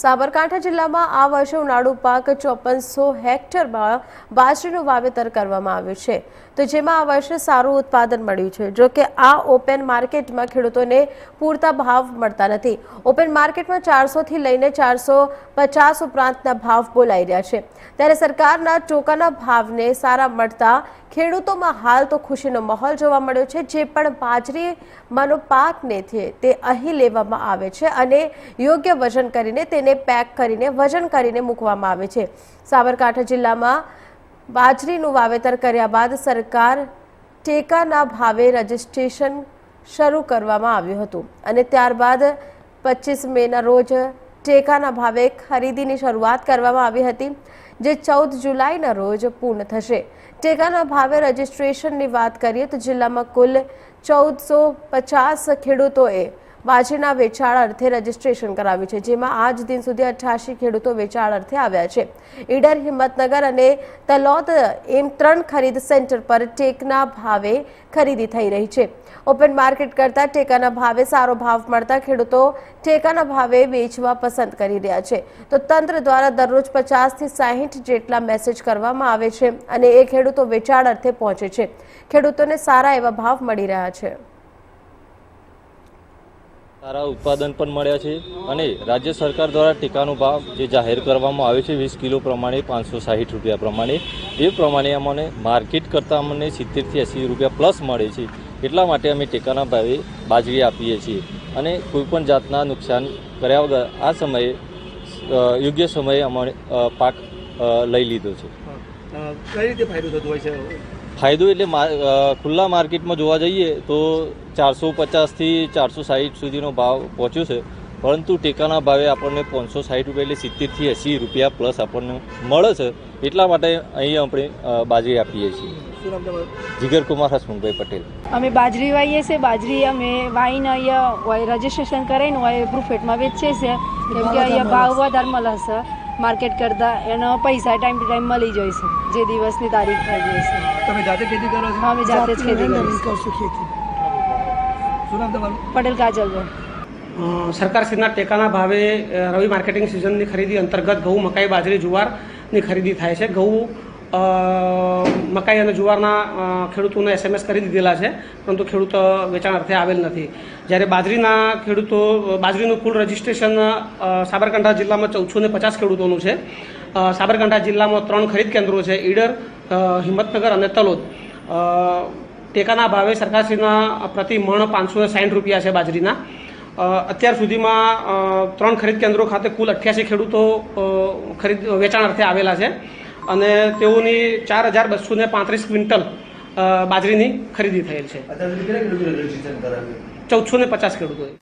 સાબરકાંઠા જિલ્લામાં આ વર્ષે ઉનાળુ પાક ચોપનસો હેક્ટરમાં બાજરીનું વાવેતર કરવામાં આવ્યું છે. તો જેમાં આ વર્ષે સારું ઉત્પાદન મળ્યું છે. જો કે આ ઓપન માર્કેટમાં ખેડૂતોને પૂરતા ભાવ મળતા નથી. ઓપન માર્કેટમાં ચારસોથી લઈને ચારસો પચાસ ઉપરાંતના ભાવ બોલાઈ રહ્યા છે. ત્યારે સરકારના ટોકાના ભાવને સારા મળતા ખેડૂતોમાં હાલ તો ખુશીનો માહોલ જોવા મળ્યો છે. જે પણ બાજરી માનો પાકને છે તે અહીં લેવામાં આવે છે અને યોગ્ય વજન કરીને તેને પેક કરીને, વજન કરીને મૂકવામાં આવે છે. સાબરકાંઠા જિલ્લામાં બાજરીનું વાવેતર કર્યા બાદ સરકાર ટેકાના ભાવે રજિસ્ટ્રેશન શરૂ કરવામાં આવ્યું હતું અને ત્યારબાદ પચીસ મેના રોજ ટેકાના ભાવે ખરીદીની શરૂઆત કરવામાં આવી હતી, જે ચૌદ જુલાઈના રોજ પૂર્ણ થશે. ટેકાના ભાવે રજિસ્ટ્રેશનની વાત કરીએ તો જિલ્લામાં કુલ ચૌદસો પચાસ ખેડૂતોએ બાજરીના વેચાણ અર્થે રજીસ્ટ્રેશન કરાવ્યું છે, જેમાં આજ દિન સુધી અઠ્યાસી ખેડૂતો વેચાણ અર્થે આવ્યા છે. ઈડર, હિંમતનગર અને તલોદ એમ ત્રણ ખરીદ સેન્ટર પર ટેકના ભાવે ખરીદી થઈ રહી છે. ઓપન માર્કેટ કરતાં ટેકાના ભાવે સારો ભાવ મળતા ખેડૂતો ટેકાના ભાવે વેચવા પસંદ કરી રહ્યા છે. તો તંત્ર દ્વારા દરરોજ પચાસથી સાહીઠ જેટલા મેસેજ કરવામાં આવે છે અને એ ખેડૂતો વેચાણ અર્થે પહોંચે છે. ખેડૂતોને સારા એવા ભાવ મળી રહ્યા છે. સારા ઉત્પાદન પણ મળ્યા છે અને રાજ્ય સરકાર દ્વારા ટેકાનો ભાવ જે જાહેર કરવામાં આવે છે, વીસ કિલો પ્રમાણે પાંચસો સાહીઠ રૂપિયા પ્રમાણે, એ પ્રમાણે અમને માર્કેટ કરતાં અમને સિત્તેરથી એંસી રૂપિયા પ્લસ મળે છે. એટલા માટે અમે ટેકાના ભાવે બાજરી આપીએ છીએ. અને કોઈપણ જાતના નુકસાન કર્યા વગર આ સમયે યોગ્ય સમયે અમારે પાક લઈ લીધો છે. કઈ રીતે ફાયદો થતો હોય છે? ફાયદો એટલે મા- ખુલ્લા માર્કેટમાં જોવા જઈએ તો ચારસો પચાસથી ચારસો સાહીઠ સુધીનો ભાવ પહોંચ્યો છે. પરંતુ ટેકાના ભાવે આપણને પાંચસો સાહીઠ રૂપિયા એટલે સિત્તેરથી એંસી રૂપિયા પ્લસ આપણને મળે છે. એટલા માટે અહીં આપણે બાજરી આપીએ છીએ. શું કુમાર હસમુખભાઈ પટેલ. અમે બાજરી વાવીએ છીએ. બાજરી અમે વાઈને અહીંયા હોય રજીસ્ટ્રેશન કરાવીને હોય પ્રૂફેટમાં વેચીએ છીએ. કેમ કે અહીંયા ભાવ વધારે મળે છે. માર્કેટ કરતાં એનો પૈસા ટાઈમ ટુ ટાઈમ મળી જાય છે. જે દિવસની તારીખ થઈ જશે છે. તમે જાતે ખેતી કરો છો? અમે જાતે જ ખેતી કરીએ છીએ. શું નામ તમારું? પટેલ કાજલભાઈ સરકારશ્રીના ટેકાના ભાવે રવિ માર્કેટિંગ સિઝનની ખરીદી અંતર્ગત ઘઉં મકાઈ બાજરી જુવારની ખરીદી થાય છે. ઘઉં મકાઈ અને જુવારના ખેડૂતોને એસએમએસ કરી દીધેલા છે, પરંતુ ખેડૂત વેચાણ અર્થે આવેલ નથી. જ્યારે બાજરીના ખેડૂતો, બાજરીનું કુલ રજિસ્ટ્રેશન સાબરકાંઠા જિલ્લામાં ચૌદસો ને પચાસ ખેડૂતોનું છે. સાબરકાંઠા જિલ્લામાં ત્રણ ખરીદ કેન્દ્રો છે, ઈડર હિંમતનગર અને તલોદ. ટેકાના ભાવે સરકારશ્રીના પ્રતિ મણ પાંચસો સાઠ રૂપિયા છે બાજરીના. અત્યાર સુધીમાં ત્રણ ખરીદ કેન્દ્રો ખાતે કુલ અઠ્યાસી ખેડૂતો ખરીદ, વેચાણ અર્થે આવેલા છે. અને તેઓની ચાર હજાર બસો ને પાંત્રીસ ક્વિન્ટલ બાજરીની ખરીદી થયેલ છે. ચૌદસો ને પચાસ ખેડૂતોએ.